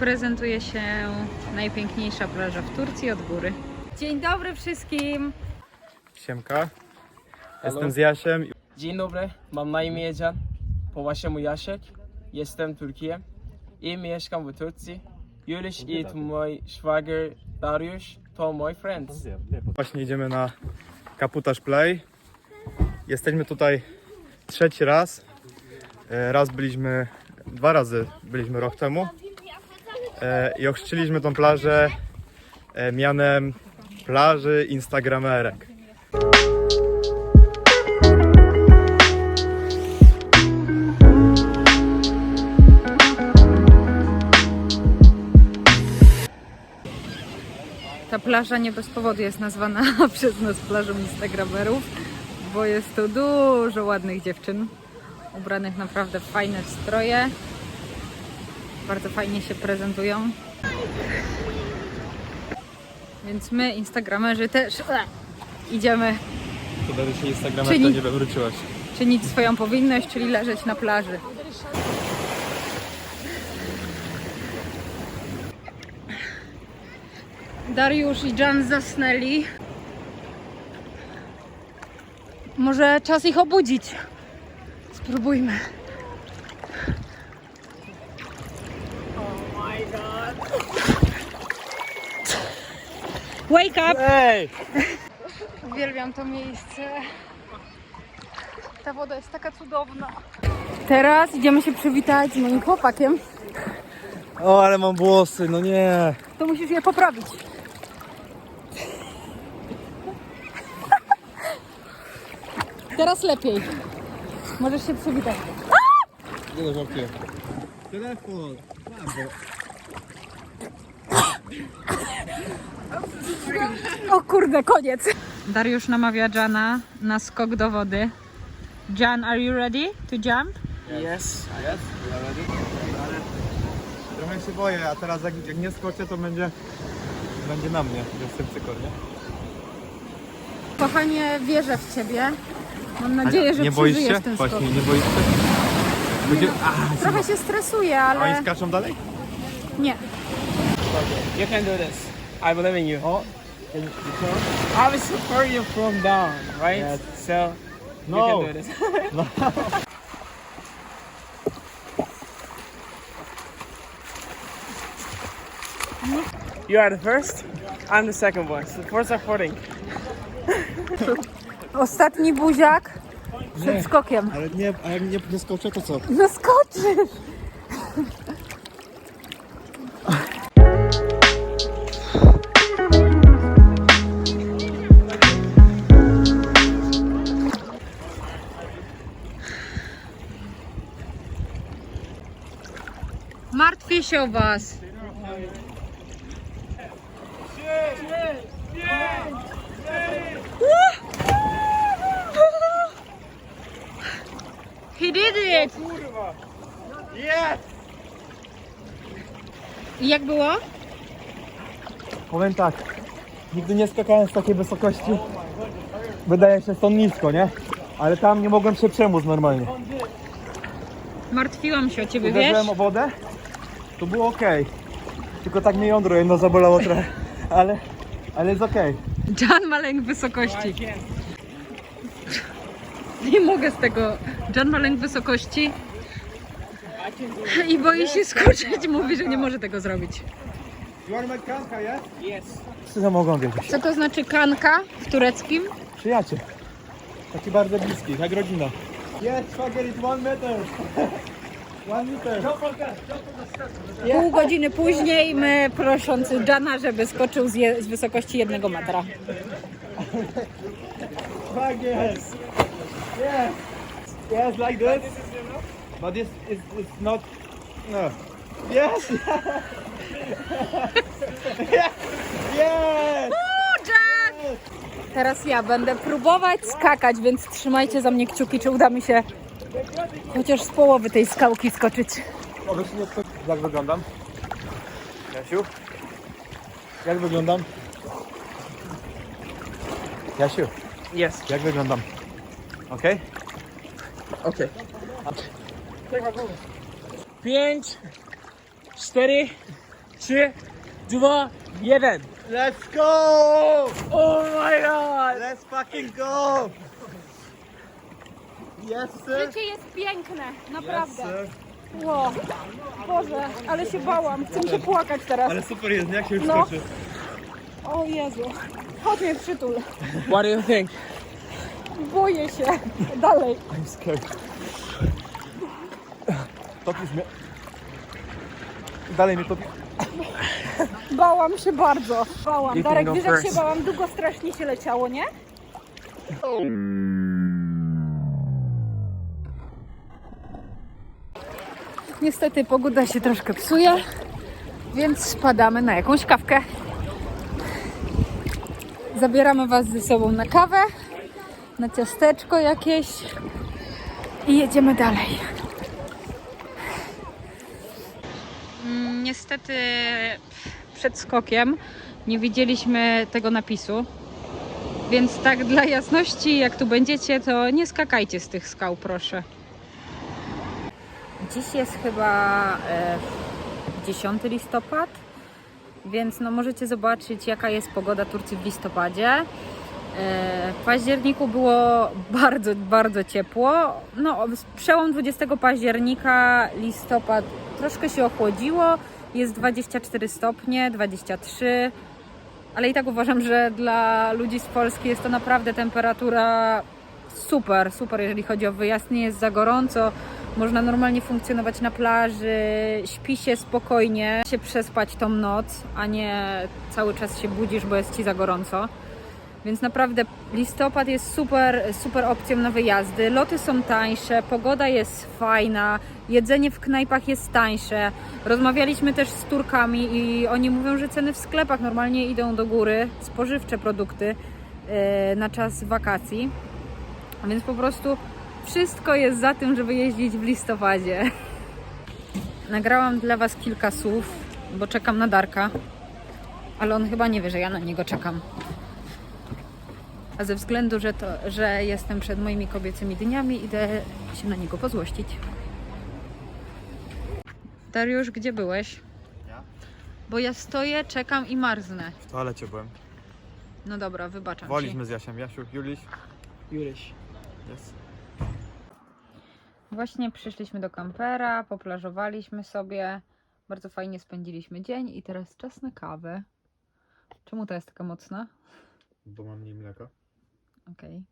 prezentuje się najpiękniejsza plaża w Turcji od góry. Dzień dobry wszystkim! Siemka. Jestem z Jasiem. Dzień dobry, mam na imię Jan, po waszemu Jasiek, jestem Türkiye i mieszkam w Turcji. Juliusz i mój szwagier Dariusz, to mój friend. Właśnie idziemy na Kaputasz Play. Jesteśmy tutaj trzeci raz. E, Raz byliśmy, dwa razy byliśmy rok temu. E, I ochrzciliśmy tą plażę e, mianem plaży Instagramerek. Ta plaża nie bez powodu jest nazwana przez nas plażą Instagramerów, bo jest tu dużo ładnych dziewczyn, ubranych naprawdę w fajne stroje. Bardzo fajnie się prezentują. Więc my, Instagramerzy, też e, idziemy To dalej się Instagramerka Czyni- nie wywróciłaś. czynić swoją powinność, czyli leżeć na plaży. Dariusz i Jan zasnęli. Może czas ich obudzić. Spróbujmy. Wake up! Hej! Uwielbiam to miejsce. Ta woda jest taka cudowna. Teraz idziemy się przywitać z moim chłopakiem. O, ale mam włosy, no nie. To musisz je poprawić. Teraz lepiej. Możesz się przywitać. Nie no, żartuję. Telefon. O kurde, koniec. Dariusz namawia Jana na skok do wody. Jan, are you ready to jump? Yes. Trochę się boję, a teraz jak, jak nie skoczę, to będzie, będzie na mnie. Jestem cykor, nie? Kochanie, wierzę w ciebie. Mam nadzieję, że nie boisz przeżyjesz się? ten skok. Właśnie, nie boisz się? Będzie... A, Trochę się stresuję, a oni ale skaczą dalej? nie. You can do this. I believe in you. Oh. I will support you from down, right? So you No. can do this. You are the first, I'm the second one. So first supporting. Ostatni buziak przed skokiem. Ale nie, a jak nie, nie skoczę, to co? No skoczysz! He did it! I jak było? Powiem tak, nigdy nie skakałem z takiej wysokości. Wydaje się stąd nisko, nie? Ale tam nie mogłem się przemóc normalnie. Martwiłam się o ciebie, wiesz? Uderzyłem o wodę, to było ok. Tylko tak mnie jądro jedno zabolało trochę. Ale, ale jest ok. Jan ma lęk wysokości. Nie mogę z tego. Jan ma lęk wysokości. I boi się skoczyć. Mówi, że nie może tego zrobić. Yes. Wszyscy mogą wiedzieć. Co to znaczy kanka w tureckim? Przyjaciel. Taki bardzo bliski, jak rodzina. Yes, szwagier, it's one meter. Pół godziny później my prosząc Jana, żeby skoczył z, je, z wysokości jednego metra. Szwagier. Yes. Yes, like this. But this is it's not. No. Yes. yes. Yes. Jan! Teraz ja będę próbować skakać, więc trzymajcie za mnie kciuki, czy uda mi się chociaż z połowy tej skałki skoczyć. Obecnie. Jak wyglądam? Jasiu? Jak wyglądam? Jasiu, Yes. jak wyglądam? Okej? Okay. Pięć, cztery, 3, 2, 1. Let's go! Oh my god! Let's fucking go! Sir! Życie jest piękne, naprawdę. sir. Ło, Boże, ale się bałam, chcę się płakać teraz. Ale super jest, nie? jak się już No. skoczy. O Jezu, chodź mnie przytul. What do you think? Boję się. Dalej. I'm scared. Topisz mnie. Dalej mnie topi. Bałam się bardzo. Bałam. You Darek, go wiesz jak się bałam? Długo strasznie się leciało, nie? Niestety pogoda się troszkę psuje, więc spadamy na jakąś kawkę. Zabieramy Was ze sobą na kawę, na ciasteczko jakieś i jedziemy dalej. Mm, Niestety przed skokiem nie widzieliśmy tego napisu. Więc tak dla jasności, jak tu będziecie, to nie skakajcie z tych skał, proszę. Dziś jest chyba e, 10 listopad, więc no możecie zobaczyć, jaka jest pogoda Turcji w listopadzie. E, W październiku było bardzo, bardzo ciepło. No, przełom 20 października, listopad troszkę się ochłodziło. Jest 24 stopnie, 23. Ale i tak uważam, że dla ludzi z Polski jest to naprawdę temperatura super, super, jeżeli chodzi o wyjazd. Nie jest za gorąco, można normalnie funkcjonować na plaży, śpi się spokojnie, się przespać tą noc, a nie cały czas się budzisz, bo jest ci za gorąco. Więc naprawdę listopad jest super, super opcją na wyjazdy. Loty są tańsze, pogoda jest fajna, jedzenie w knajpach jest tańsze. Rozmawialiśmy też z Turkami i oni mówią, że ceny w sklepach normalnie idą do góry, spożywcze produkty e, na czas wakacji. Więc po prostu wszystko jest za tym, żeby jeździć w listopadzie. Nagrałam dla Was kilka słów, bo czekam na Darka, ale on chyba nie wie, że ja na niego czekam. A ze względu, że, to, że jestem przed moimi kobiecymi dniami, idę się na niego pozłościć. Dariusz, gdzie byłeś? Ja? Bo ja stoję, czekam i marznę. W toalecie byłem. No dobra, wybaczam ci. Woliśmy z Jasiem. Jasiu, Juliś. Juliś. Yes. Właśnie przyszliśmy do kampera, poplażowaliśmy sobie. Bardzo fajnie spędziliśmy dzień i teraz czas na kawę. Czemu ta jest taka mocna? Bo mam mniej mleka. Okej.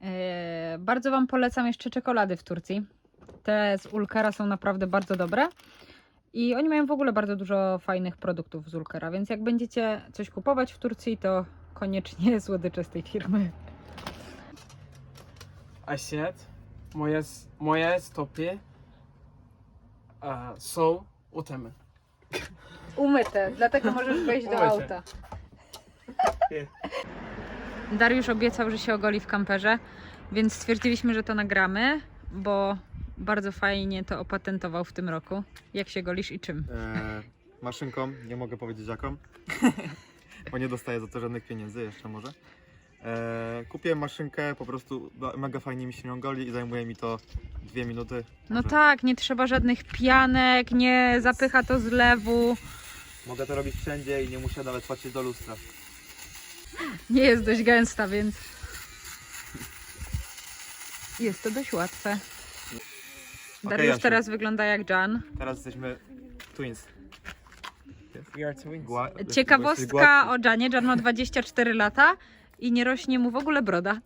Eee, bardzo Wam polecam jeszcze czekolady w Turcji. Te z Ulkera są naprawdę bardzo dobre. I oni mają w ogóle bardzo dużo fajnych produktów z Ulkera, więc jak będziecie coś kupować w Turcji, to koniecznie słodycze z tej firmy. Asiet, moje, moje stopy uh, są utemy. Umyte, dlatego możesz wejść do Umyte. auta. Dariusz obiecał, że się ogoli w kamperze, więc stwierdziliśmy, że to nagramy, bo bardzo fajnie to opatentował w tym roku. Jak się golisz i czym? E, maszynką, nie mogę powiedzieć jaką, bo nie dostaję za to żadnych pieniędzy jeszcze może. E, kupiłem maszynkę, po prostu mega fajnie mi się nią goli i zajmuje mi to dwie minuty. No Może tak, nie trzeba żadnych pianek, nie zapycha to zlewu. Mogę to robić wszędzie i nie muszę nawet patrzeć do lustra. Nie jest dość gęsta, więc jest to dość łatwe. Dariusz Jasiu. teraz wygląda jak Jan. Teraz jesteśmy twins. We are twins. Gła- Ciekawostka o Janie. Jan ma 24 lata i nie rośnie mu w ogóle broda.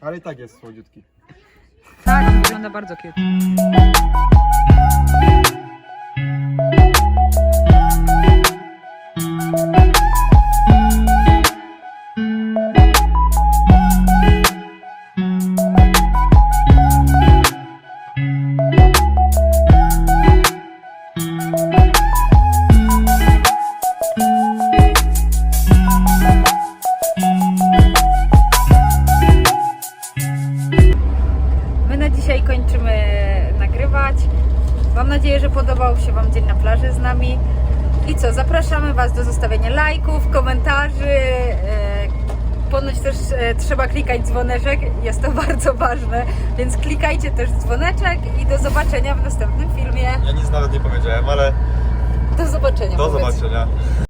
Ale i tak jest słodziutki. Tak, wygląda bardzo cute. Podobał się Wam dzień na plaży z nami. I co, zapraszamy Was do zostawienia lajków, komentarzy. e, Ponoć też e, trzeba klikać dzwoneczek, jest to bardzo ważne, więc klikajcie też dzwoneczek i do zobaczenia w następnym filmie. Ja nic nawet nie powiedziałem, ale Do zobaczenia. zobaczenia. Do powiedz. zobaczenia.